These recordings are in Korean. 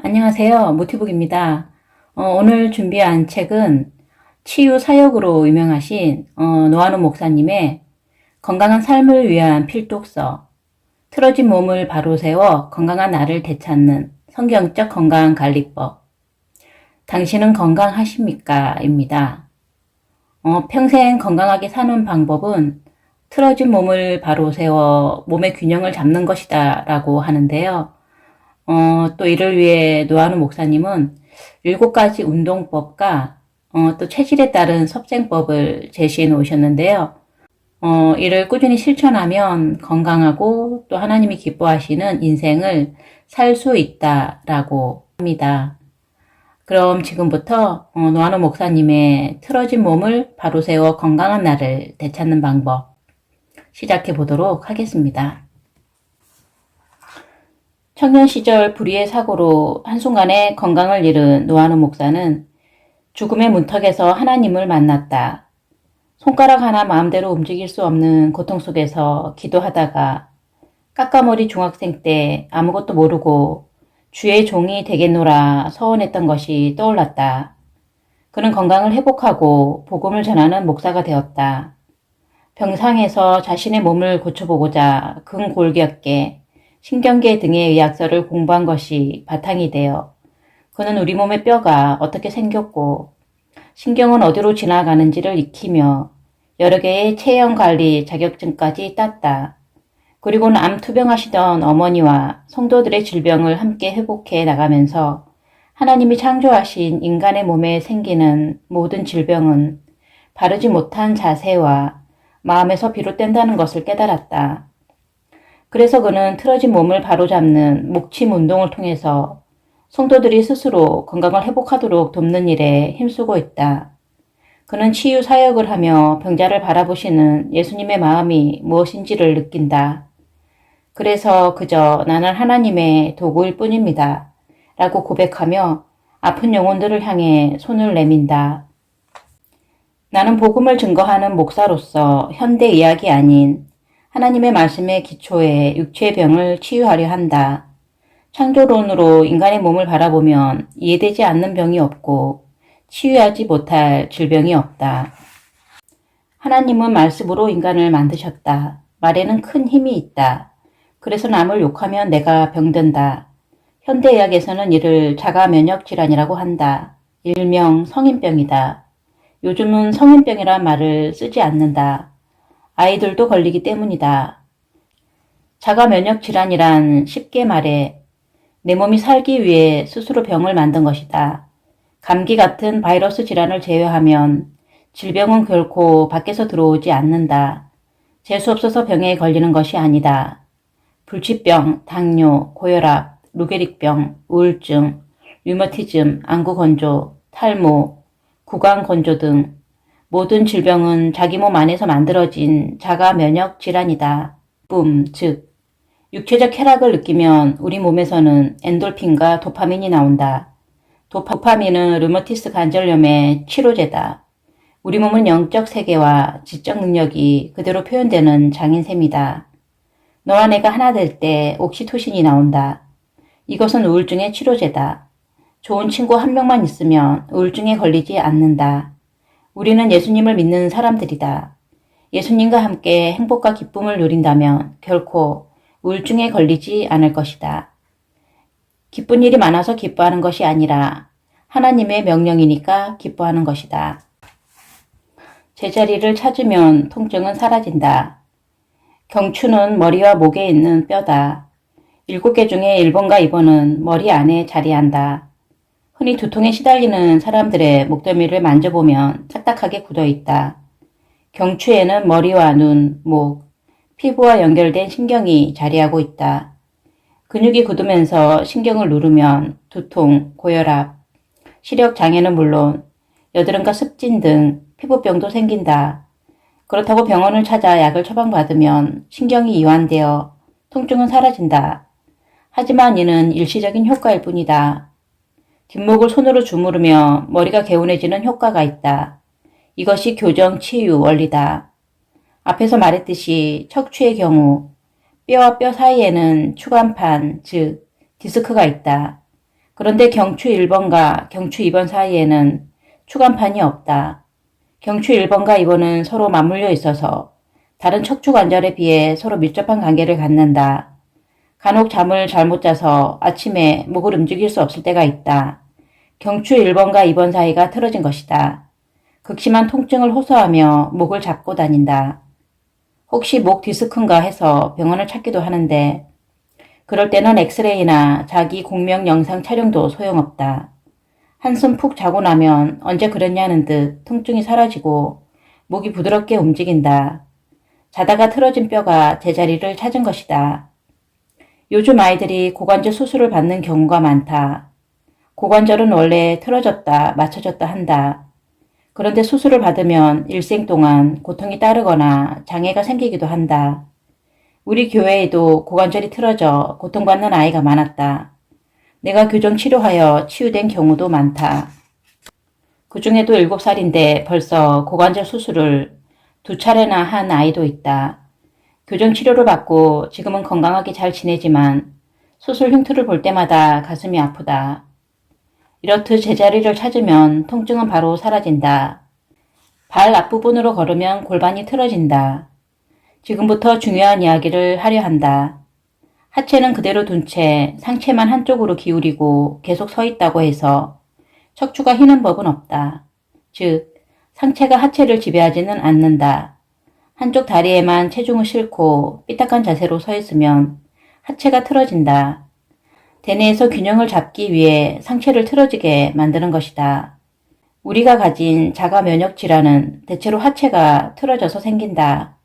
안녕하세요. 모티북입니다. 어, 오늘 준비한 책은 치유 사역으로 유명하신 어, 노한우 목사님의 건강한 삶을 위한 필독서 틀어진 몸을 바로 세워 건강한 나를 되찾는 성경적 건강 관리법 당신은 건강하십니까? 입니다. 어, 평생 건강하게 사는 방법은 틀어진 몸을 바로 세워 몸의 균형을 잡는 것이다 라고 하는데요. 어, 또 이를 위해 노하우 목사님은 일곱 가지 운동법과 어, 또 체질에 따른 섭생법을 제시해 놓으셨는데요. 어, 이를 꾸준히 실천하면 건강하고 또 하나님이 기뻐하시는 인생을 살 수 있다라고 합니다. 그럼 지금부터 어, 노하우 목사님의 틀어진 몸을 바로 세워 건강한 나를 되찾는 방법 시작해 보도록 하겠습니다. 청년 시절 불의의 사고로 한순간에 건강을 잃은 노하우 목사는 죽음의 문턱에서 하나님을 만났다. 손가락 하나 마음대로 움직일 수 없는 고통 속에서 기도하다가 까까머리 중학생 때 아무것도 모르고 주의 종이 되겠노라 서원했던 것이 떠올랐다. 그는 건강을 회복하고 복음을 전하는 목사가 되었다. 병상에서 자신의 몸을 고쳐보고자 근골격계, 신경계 등의 의학서를 공부한 것이 바탕이 되어 그는 우리 몸의 뼈가 어떻게 생겼고 신경은 어디로 지나가는지를 익히며 여러 개의 체형 관리 자격증까지 땄다. 그리고는 암 투병하시던 어머니와 성도들의 질병을 함께 회복해 나가면서 하나님이 창조하신 인간의 몸에 생기는 모든 질병은 바르지 못한 자세와 마음에서 비롯된다는 것을 깨달았다. 그래서 그는 틀어진 몸을 바로잡는 목침 운동을 통해서 성도들이 스스로 건강을 회복하도록 돕는 일에 힘쓰고 있다. 그는 치유 사역을 하며 병자를 바라보시는 예수님의 마음이 무엇인지를 느낀다. 그래서 그저 나는 하나님의 도구일 뿐입니다. 라고 고백하며 아픈 영혼들을 향해 손을 내민다. 나는 복음을 증거하는 목사로서 현대 이야기 아닌 하나님의 말씀의 기초에 육체의 병을 치유하려 한다. 창조론으로 인간의 몸을 바라보면 이해되지 않는 병이 없고 치유하지 못할 질병이 없다. 하나님은 말씀으로 인간을 만드셨다. 말에는 큰 힘이 있다. 그래서 남을 욕하면 내가 병든다. 현대의학에서는 이를 자가 면역 질환이라고 한다. 일명 성인병이다. 요즘은 성인병이란 말을 쓰지 않는다. 아이들도 걸리기 때문이다. 자가 면역 질환이란 쉽게 말해 내 몸이 살기 위해 스스로 병을 만든 것이다. 감기 같은 바이러스 질환을 제외하면 질병은 결코 밖에서 들어오지 않는다. 재수 없어서 병에 걸리는 것이 아니다. 불치병, 당뇨, 고혈압, 루게릭병, 우울증, 류머티즘, 안구 건조, 탈모, 구강 건조 등 모든 질병은 자기 몸 안에서 만들어진 자가 면역 질환이다. 뿜, 즉, 육체적 쾌락을 느끼면 우리 몸에서는 엔돌핀과 도파민이 나온다. 도파민은 르머티스 관절염의 치료제다. 우리 몸은 영적 세계와 지적 능력이 그대로 표현되는 장인 셈이다. 너와 내가 하나 될 때 옥시토신이 나온다. 이것은 우울증의 치료제다. 좋은 친구 한 명만 있으면 우울증에 걸리지 않는다. 우리는 예수님을 믿는 사람들이다. 예수님과 함께 행복과 기쁨을 누린다면 결코 우울증에 걸리지 않을 것이다. 기쁜 일이 많아서 기뻐하는 것이 아니라 하나님의 명령이니까 기뻐하는 것이다. 제자리를 찾으면 통증은 사라진다. 경추는 머리와 목에 있는 뼈다. 일곱 개 중에 1번과 2번은 머리 안에 자리한다. 흔히 두통에 시달리는 사람들의 목덜미를 만져보면 딱딱하게 굳어 있다. 경추에는 머리와 눈, 목, 피부와 연결된 신경이 자리하고 있다. 근육이 굳으면서 신경을 누르면 두통, 고혈압, 시력 장애는 물론 여드름과 습진 등 피부병도 생긴다. 그렇다고 병원을 찾아 약을 처방받으면 신경이 이완되어 통증은 사라진다. 하지만 이는 일시적인 효과일 뿐이다. 뒷목을 손으로 주무르며 머리가 개운해지는 효과가 있다. 이것이 교정 치유 원리다. 앞에서 말했듯이 척추의 경우 뼈와 뼈 사이에는 추간판, 즉 디스크가 있다. 그런데 경추 1번과 경추 2번 사이에는 추간판이 없다. 경추 1번과 2번은 서로 맞물려 있어서 다른 척추 관절에 비해 서로 밀접한 관계를 갖는다. 간혹 잠을 잘못 자서 아침에 목을 움직일 수 없을 때가 있다. 경추 1번과 2번 사이가 틀어진 것이다. 극심한 통증을 호소하며 목을 잡고 다닌다. 혹시 목 디스크인가 해서 병원을 찾기도 하는데 그럴 때는 엑스레이나 자기 공명 영상 촬영도 소용없다. 한숨 푹 자고 나면 언제 그랬냐는 듯 통증이 사라지고 목이 부드럽게 움직인다. 자다가 틀어진 뼈가 제자리를 찾은 것이다. 요즘 아이들이 고관절 수술을 받는 경우가 많다. 고관절은 원래 틀어졌다, 맞춰졌다 한다. 그런데 수술을 받으면 일생 동안 고통이 따르거나 장애가 생기기도 한다. 우리 교회에도 고관절이 틀어져 고통받는 아이가 많았다. 내가 교정 치료하여 치유된 경우도 많다. 그 중에도 7살인데 벌써 고관절 수술을 두 차례나 한 아이도 있다. 교정 치료를 받고 지금은 건강하게 잘 지내지만 수술 흉터를 볼 때마다 가슴이 아프다. 이렇듯 제자리를 찾으면 통증은 바로 사라진다. 발 앞부분으로 걸으면 골반이 틀어진다. 지금부터 중요한 이야기를 하려 한다. 하체는 그대로 둔 채 상체만 한쪽으로 기울이고 계속 서 있다고 해서 척추가 휘는 법은 없다. 즉, 상체가 하체를 지배하지는 않는다. 한쪽 다리에만 체중을 싣고 삐딱한 자세로 서 있으면 하체가 틀어진다. 대뇌에서 균형을 잡기 위해 상체를 틀어지게 만드는 것이다. 우리가 가진 자가 면역 질환은 대체로 하체가 틀어져서 생긴다.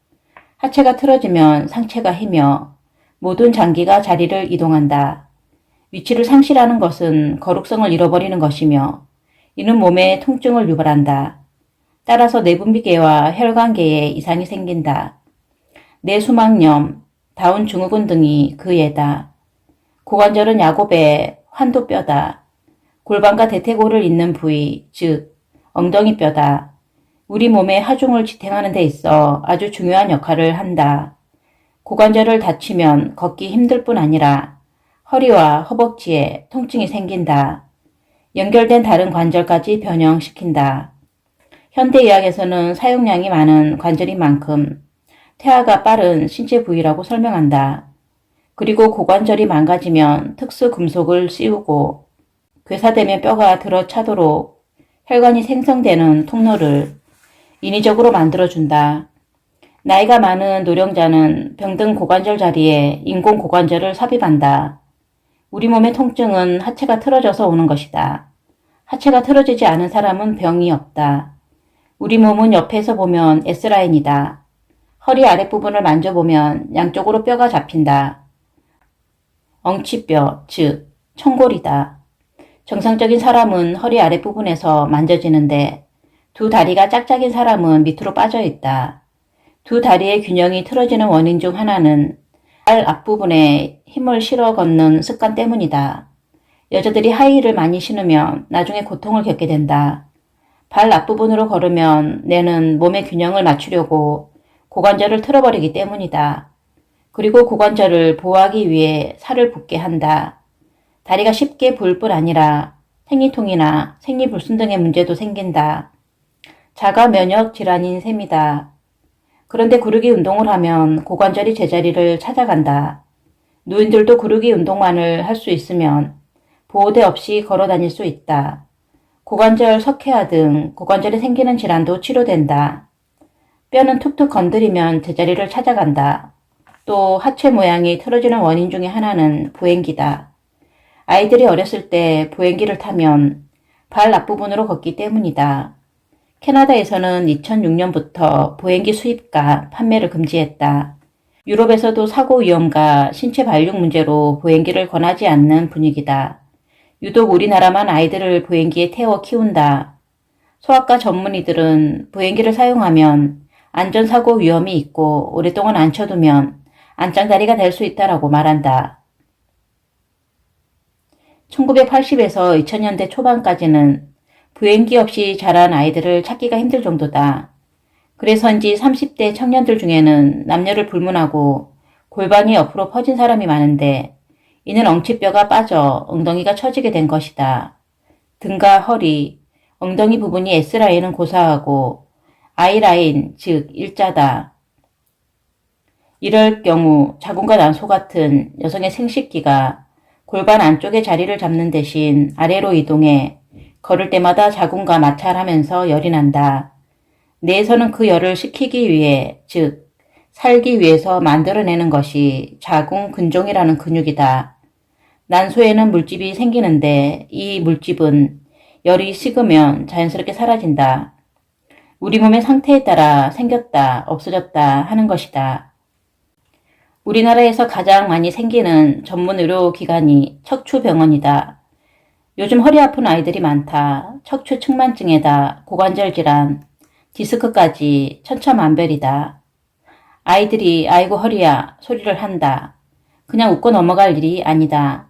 하체가 틀어지면 상체가 휘며 모든 장기가 자리를 이동한다. 위치를 상실하는 것은 거룩성을 잃어버리는 것이며 이는 몸에 통증을 유발한다. 따라서 내분비계와 혈관계에 이상이 생긴다. 뇌수막염, 다운 증후군 등이 그 예다. 고관절은 야곱의 환도뼈다. 골반과 대퇴골을 잇는 부위, 즉 엉덩이 뼈다. 우리 몸의 하중을 지탱하는 데 있어 아주 중요한 역할을 한다. 고관절을 다치면 걷기 힘들 뿐 아니라 허리와 허벅지에 통증이 생긴다. 연결된 다른 관절까지 변형시킨다. 현대의학에서는 사용량이 많은 관절인 만큼 퇴화가 빠른 신체 부위라고 설명한다. 그리고 고관절이 망가지면 특수 금속을 씌우고 괴사되면 뼈가 들어차도록 혈관이 생성되는 통로를 인위적으로 만들어준다. 나이가 많은 노령자는 병든 고관절 자리에 인공 고관절을 삽입한다. 우리 몸의 통증은 하체가 틀어져서 오는 것이다. 하체가 틀어지지 않은 사람은 병이 없다. 우리 몸은 옆에서 보면 S라인이다. 허리 아랫부분을 만져보면 양쪽으로 뼈가 잡힌다. 엉치뼈, 즉 청골이다. 정상적인 사람은 허리 아랫부분에서 만져지는데 두 다리가 짝짝인 사람은 밑으로 빠져 있다. 두 다리의 균형이 틀어지는 원인 중 하나는 발 앞부분에 힘을 실어 걷는 습관 때문이다. 여자들이 하이힐을 많이 신으면 나중에 고통을 겪게 된다. 발 앞부분으로 걸으면 뇌는 몸의 균형을 맞추려고 고관절을 틀어버리기 때문이다. 그리고 고관절을 보호하기 위해 살을 붓게 한다. 다리가 쉽게 부을 뿐 아니라 생리통이나 생리불순 등의 문제도 생긴다. 자가 면역 질환인 셈이다. 그런데 구르기 운동을 하면 고관절이 제자리를 찾아간다. 노인들도 구르기 운동만을 할 수 있으면 보호대 없이 걸어 다닐 수 있다. 고관절 석회화 등 고관절에 생기는 질환도 치료된다. 뼈는 툭툭 건드리면 제자리를 찾아간다. 또 하체 모양이 틀어지는 원인 중에 하나는 보행기다. 아이들이 어렸을 때 보행기를 타면 발 앞부분으로 걷기 때문이다. 캐나다에서는 2006년부터 보행기 수입과 판매를 금지했다. 유럽에서도 사고 위험과 신체 발육 문제로 보행기를 권하지 않는 분위기다. 유독 우리나라만 아이들을 보행기에 태워 키운다. 소아과 전문의들은 보행기를 사용하면 안전사고 위험이 있고 오랫동안 앉혀두면 안짱다리가 될 수 있다라고 말한다. 1980에서 2000년대 초반까지는 부행기 없이 자란 아이들을 찾기가 힘들 정도다. 그래서인지 30대 청년들 중에는 남녀를 불문하고 골반이 옆으로 퍼진 사람이 많은데 이는 엉치뼈가 빠져 엉덩이가 처지게 된 것이다. 등과 허리, 엉덩이 부분이 S라인은 고사하고 I라인, 즉 일자다. 이럴 경우 자궁과 난소 같은 여성의 생식기가 골반 안쪽의 자리를 잡는 대신 아래로 이동해 걸을 때마다 자궁과 마찰하면서 열이 난다. 뇌에서는 그 열을 식히기 위해, 즉, 살기 위해서 만들어내는 것이 자궁 근종이라는 근육이다. 난소에는 물집이 생기는데 이 물집은 열이 식으면 자연스럽게 사라진다. 우리 몸의 상태에 따라 생겼다, 없어졌다 하는 것이다. 우리나라에서 가장 많이 생기는 전문 의료기관이 척추병원이다. 요즘 허리 아픈 아이들이 많다. 척추 측만증에다 고관절 질환, 디스크까지 천차만별이다. 아이들이 아이고 허리야 소리를 한다. 그냥 웃고 넘어갈 일이 아니다.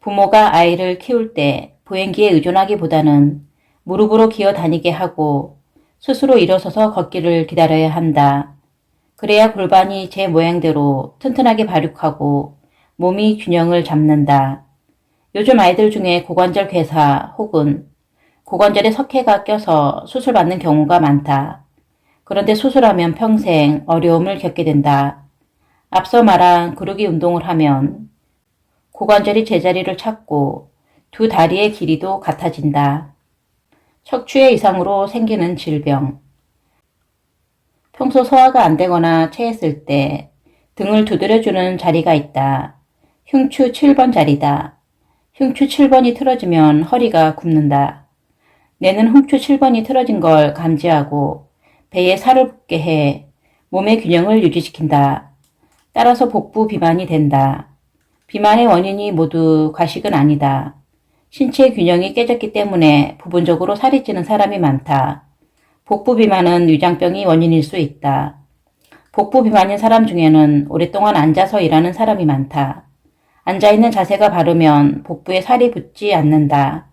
부모가 아이를 키울 때 보행기에 의존하기보다는 무릎으로 기어 다니게 하고 스스로 일어서서 걷기를 기다려야 한다. 그래야 골반이 제 모양대로 튼튼하게 발육하고 몸이 균형을 잡는다. 요즘 아이들 중에 고관절 괴사 혹은 고관절에 석회가 껴서 수술받는 경우가 많다. 그런데 수술하면 평생 어려움을 겪게 된다. 앞서 말한 구르기 운동을 하면 고관절이 제자리를 찾고 두 다리의 길이도 같아진다. 척추의 이상으로 생기는 질병. 평소 소화가 안 되거나 체했을 때 등을 두드려주는 자리가 있다. 흉추 7번 자리다. 흉추 7번이 틀어지면 허리가 굽는다. 뇌는 흉추 7번이 틀어진 걸 감지하고 배에 살을 붙게 해 몸의 균형을 유지시킨다. 따라서 복부 비만이 된다. 비만의 원인이 모두 과식은 아니다. 신체 균형이 깨졌기 때문에 부분적으로 살이 찌는 사람이 많다. 복부 비만은 위장병이 원인일 수 있다. 복부 비만인 사람 중에는 오랫동안 앉아서 일하는 사람이 많다. 앉아있는 자세가 바르면 복부에 살이 붙지 않는다.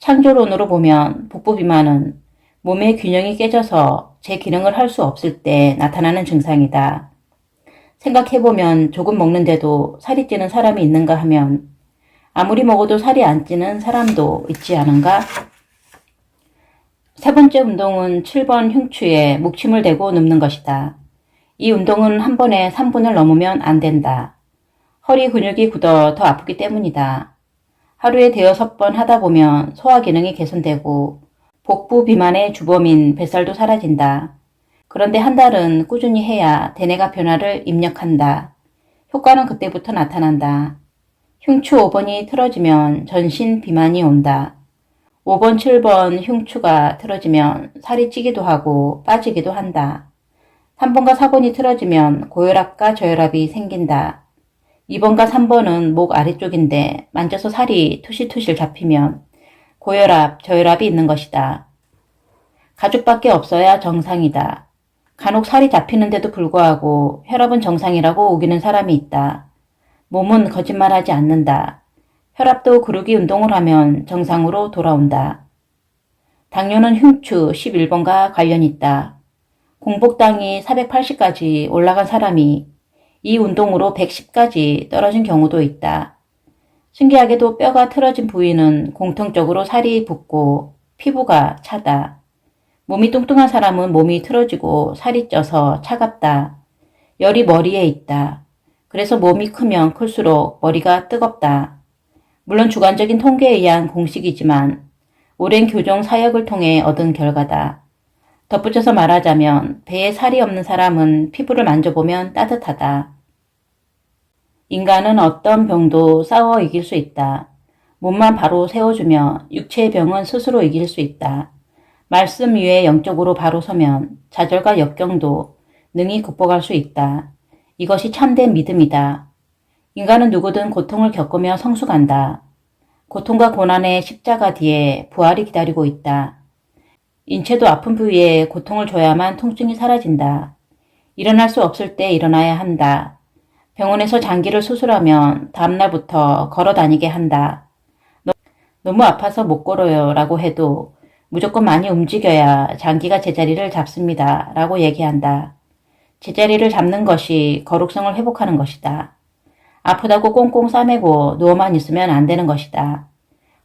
창조론으로 보면 복부 비만은 몸의 균형이 깨져서 제 기능을 할 수 없을 때 나타나는 증상이다. 생각해보면 조금 먹는데도 살이 찌는 사람이 있는가 하면 아무리 먹어도 살이 안 찌는 사람도 있지 않은가? 세 번째 운동은 7번 흉추에 목침을 대고 눕는 것이다. 이 운동은 한 번에 3분을 넘으면 안 된다. 허리 근육이 굳어 더 아프기 때문이다. 하루에 대여섯 번 하다 보면 소화 기능이 개선되고 복부 비만의 주범인 뱃살도 사라진다. 그런데 한 달은 꾸준히 해야 대뇌가 변화를 입력한다. 효과는 그때부터 나타난다. 흉추 5번이 틀어지면 전신 비만이 온다. 5번, 7번 흉추가 틀어지면 살이 찌기도 하고 빠지기도 한다. 3번과 4번이 틀어지면 고혈압과 저혈압이 생긴다. 2번과 3번은 목 아래쪽인데 만져서 살이 투실투실 잡히면 고혈압, 저혈압이 있는 것이다. 가죽밖에 없어야 정상이다. 간혹 살이 잡히는데도 불구하고 혈압은 정상이라고 우기는 사람이 있다. 몸은 거짓말하지 않는다. 혈압도 구르기 운동을 하면 정상으로 돌아온다. 당뇨는 흉추 11번과 관련 있다. 공복당이 480까지 올라간 사람이 이 운동으로 110까지 떨어진 경우도 있다. 신기하게도 뼈가 틀어진 부위는 공통적으로 살이 붙고 피부가 차다. 몸이 뚱뚱한 사람은 몸이 틀어지고 살이 쪄서 차갑다. 열이 머리에 있다. 그래서 몸이 크면 클수록 머리가 뜨겁다. 물론 주관적인 통계에 의한 공식이지만 오랜 교정 사역을 통해 얻은 결과다. 덧붙여서 말하자면 배에 살이 없는 사람은 피부를 만져보면 따뜻하다. 인간은 어떤 병도 싸워 이길 수 있다. 몸만 바로 세워주며 육체의 병은 스스로 이길 수 있다. 말씀 위에 영적으로 바로 서면 좌절과 역경도 능히 극복할 수 있다. 이것이 참된 믿음이다. 인간은 누구든 고통을 겪으며 성숙한다. 고통과 고난의 십자가 뒤에 부활이 기다리고 있다. 인체도 아픈 부위에 고통을 줘야만 통증이 사라진다. 일어날 수 없을 때 일어나야 한다. 병원에서 장기를 수술하면 다음날부터 걸어 다니게 한다. 너무 아파서 못 걸어요 라고 해도 무조건 많이 움직여야 장기가 제자리를 잡습니다 라고 얘기한다. 제자리를 잡는 것이 거룩성을 회복하는 것이다. 아프다고 꽁꽁 싸매고 누워만 있으면 안 되는 것이다.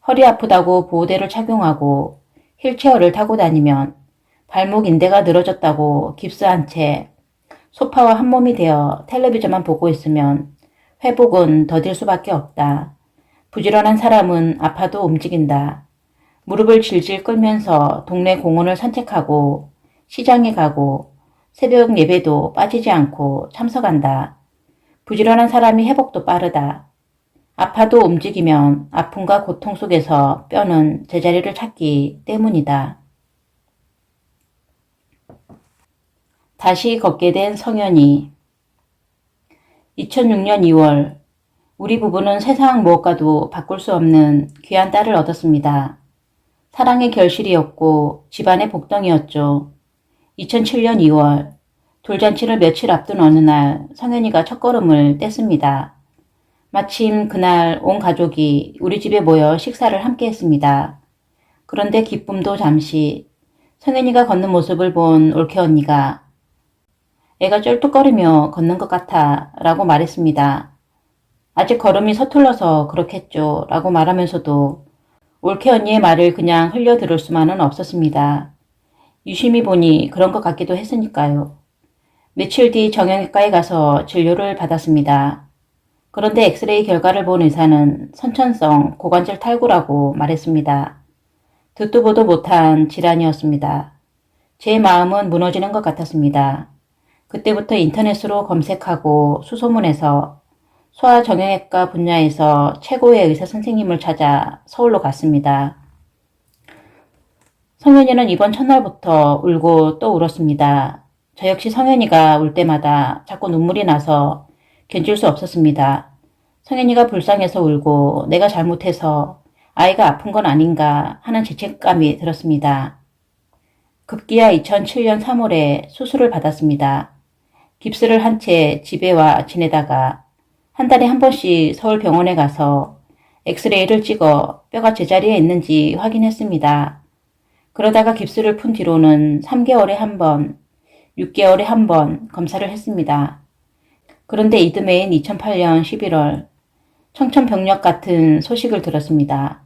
허리 아프다고 보호대를 착용하고 휠체어를 타고 다니면 발목 인대가 늘어졌다고 깁스한 채 소파와 한 몸이 되어 텔레비전만 보고 있으면 회복은 더딜 수밖에 없다. 부지런한 사람은 아파도 움직인다. 무릎을 질질 끌면서 동네 공원을 산책하고 시장에 가고 새벽 예배도 빠지지 않고 참석한다. 부지런한 사람이 회복도 빠르다. 아파도 움직이면 아픔과 고통 속에서 뼈는 제자리를 찾기 때문이다. 다시 걷게 된 성현이 2006년 2월 우리 부부는 세상 무엇과도 바꿀 수 없는 귀한 딸을 얻었습니다. 사랑의 결실이었고 집안의 복덩이였죠. 2007년 2월 돌잔치를 며칠 앞둔 어느 날 성현이가 첫걸음을 뗐습니다. 마침 그날 온 가족이 우리 집에 모여 식사를 함께 했습니다. 그런데 기쁨도 잠시 성현이가 걷는 모습을 본 올케 언니가 애가 쩔뚝거리며 걷는 것 같아 라고 말했습니다. 아직 걸음이 서툴러서 그렇겠죠 라고 말하면서도 올케 언니의 말을 그냥 흘려 들을 수만은 없었습니다. 유심히 보니 그런 것 같기도 했으니까요. 며칠 뒤 정형외과에 가서 진료를 받았습니다. 그런데 엑스레이 결과를 본 의사는 선천성 고관절 탈구라고 말했습니다. 듣도 보도 못한 질환이었습니다. 제 마음은 무너지는 것 같았습니다. 그때부터 인터넷으로 검색하고 수소문해서 소아정형외과 분야에서 최고의 의사 선생님을 찾아 서울로 갔습니다. 성현이는 이번 첫날부터 울고 또 울었습니다. 저 역시 성현이가 울 때마다 자꾸 눈물이 나서 견딜 수 없었습니다. 성현이가 불쌍해서 울고 내가 잘못해서 아이가 아픈 건 아닌가 하는 죄책감이 들었습니다. 급기야 2007년 3월에 수술을 받았습니다. 깁스를 한 채 집에 와 지내다가 한 달에 한 번씩 서울 병원에 가서 엑스레이를 찍어 뼈가 제자리에 있는지 확인했습니다. 그러다가 깁스를 푼 뒤로는 3개월에 한 번, 6개월에 한 번 검사를 했습니다. 그런데 이듬해인 2008년 11월 청천벽력 같은 소식을 들었습니다.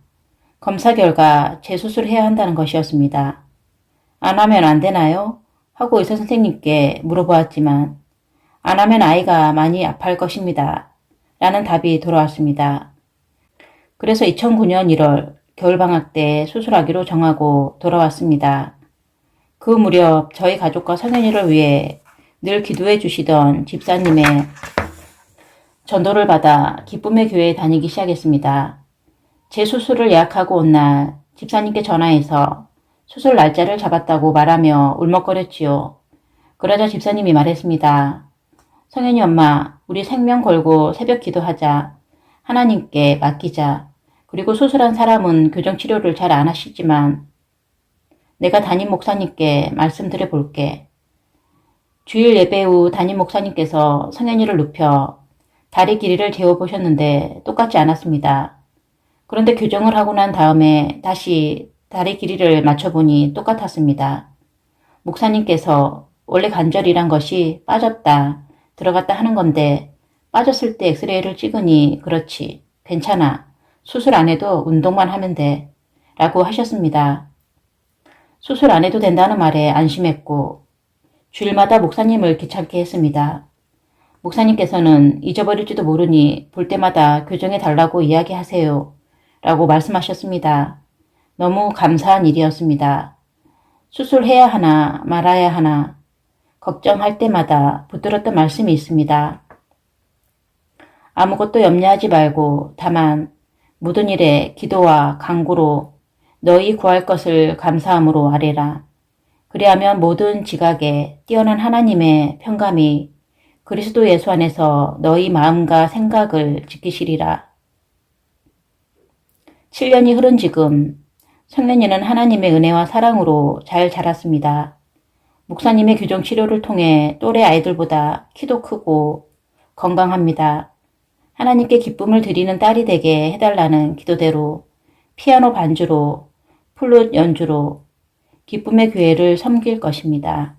검사 결과 재수술해야 한다는 것이었습니다. 안 하면 안 되나요? 하고 의사 선생님께 물어보았지만 안 하면 아이가 많이 아파할 것입니다. 라는 답이 돌아왔습니다. 그래서 2009년 1월 겨울방학 때 수술하기로 정하고 돌아왔습니다. 그 무렵 저희 가족과 성현이를 위해 늘 기도해 주시던 집사님의 전도를 받아 기쁨의 교회에 다니기 시작했습니다. 제 수술을 예약하고 온 날 집사님께 전화해서 수술 날짜를 잡았다고 말하며 울먹거렸지요. 그러자 집사님이 말했습니다. 성현이 엄마, 우리 생명 걸고 새벽 기도하자. 하나님께 맡기자. 그리고 수술한 사람은 교정치료를 잘 안 하시지만 내가 담임 목사님께 말씀드려 볼게. 주일 예배 후 담임 목사님께서 성현이를 눕혀 다리 길이를 재어보셨는데 똑같지 않았습니다. 그런데 교정을 하고 난 다음에 다시 다리 길이를 맞춰보니 똑같았습니다. 목사님께서 원래 관절이란 것이 빠졌다, 들어갔다 하는 건데 빠졌을 때 엑스레이를 찍으니 그렇지, 괜찮아, 수술 안 해도 운동만 하면 돼, 라고 하셨습니다. 수술 안 해도 된다는 말에 안심했고 주일마다 목사님을 귀찮게 했습니다. 목사님께서는 잊어버릴지도 모르니 볼 때마다 교정해 달라고 이야기하세요. 라고 말씀하셨습니다. 너무 감사한 일이었습니다. 수술해야 하나 말아야 하나 걱정할 때마다 붙들었던 말씀이 있습니다. 아무것도 염려하지 말고 다만 모든 일에 기도와 강구로 너희 구할 것을 감사함으로 아뢰라. 그리하면 모든 지각에 뛰어난 하나님의 평감이 그리스도 예수 안에서 너희 마음과 생각을 지키시리라. 7년이 흐른 지금 성년이는 하나님의 은혜와 사랑으로 잘 자랐습니다. 목사님의 교정 치료를 통해 또래 아이들보다 키도 크고 건강합니다. 하나님께 기쁨을 드리는 딸이 되게 해달라는 기도대로 피아노 반주로 플룻 연주로 기쁨의 교회를 섬길 것입니다.